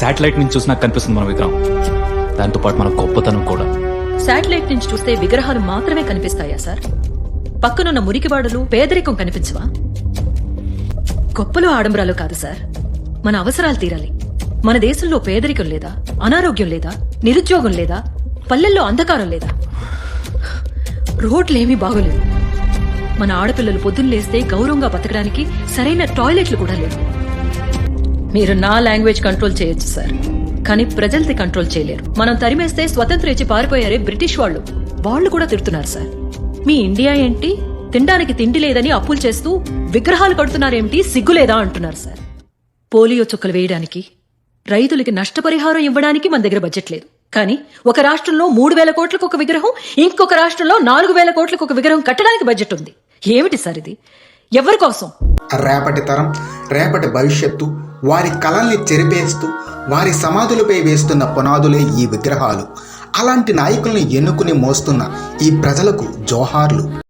Satellite నుంచి చూసినా కనిపిస్తుంది మన విగ్రహం. దాంతో పాటు మన గొప్పతనం కూడా. శాటిలైట్ నుంచి చూస్తే విగ్రహాలు మాత్రమే కనిపిస్తాయా సార్? పక్కనున్న మురికివాడలు పేదరికం కనిపించవా? గొప్పలు ఆడంబరాలు కాదు సార్. మన అవసరాలు తీరాలి. మన దేశంలో పేదరికం లేదా అనారోగ్యం లేదా నిరుద్యోగం లేదా పల్లెల్లో అంధకారం లేదా? రోడ్లేమీ బాగోలేవు. మన ఆడపిల్లలు పొద్దున్న లేస్తే గౌరవంగా బతకడానికి సరైన టాయిలెట్లు కూడా లేవు. మీరు నా లాంగ్వేజ్ కంట్రోల్ చేయొచ్చు సార్. కానీ ప్రజలది కంట్రోల్ చేయలేరు. మనం తరిమేస్తే స్వతంత్రం ఇచ్చి పారిపోయారే బ్రిటిష్ వాళ్ళు. వాళ్ళు కూడా తిడుతున్నారు సార్. మీ ఇండియా ఏంటి? తినడానికి తిండి లేదని అప్పులు చేస్తూ విగ్రహాలు కడుతున్నారేమిటి? సిగ్గులేదా అంటున్నారు సార్. పోలియో చుక్కలు వేయడానికి రైతులకి నష్టపరిహారం ఇవ్వడానికి మన దగ్గర బడ్జెట్ లేదు. కానీ ఒక రాష్ట్రంలో మూడు వేల కోట్లకు ఒక విగ్రహం ఇంకొక రాష్ట్రంలో నాలుగు వేల కోట్లకు ఒక విగ్రహం కట్టడానికి బడ్జెట్ ఉంది. ఏమిటి సార్ ఇది? ఎవరి కోసం? రేపటి తరం రేపటి భవిష్యత్తు వారి కళల్ని చెరిపేస్తూ వారి సమాధులపై వేస్తున్న పునాదులే ఈ విగ్రహాలు. అలాంటి నాయకుల్ని ఎన్నుకుని మోస్తున్న ఈ ప్రజలకు జోహార్లు.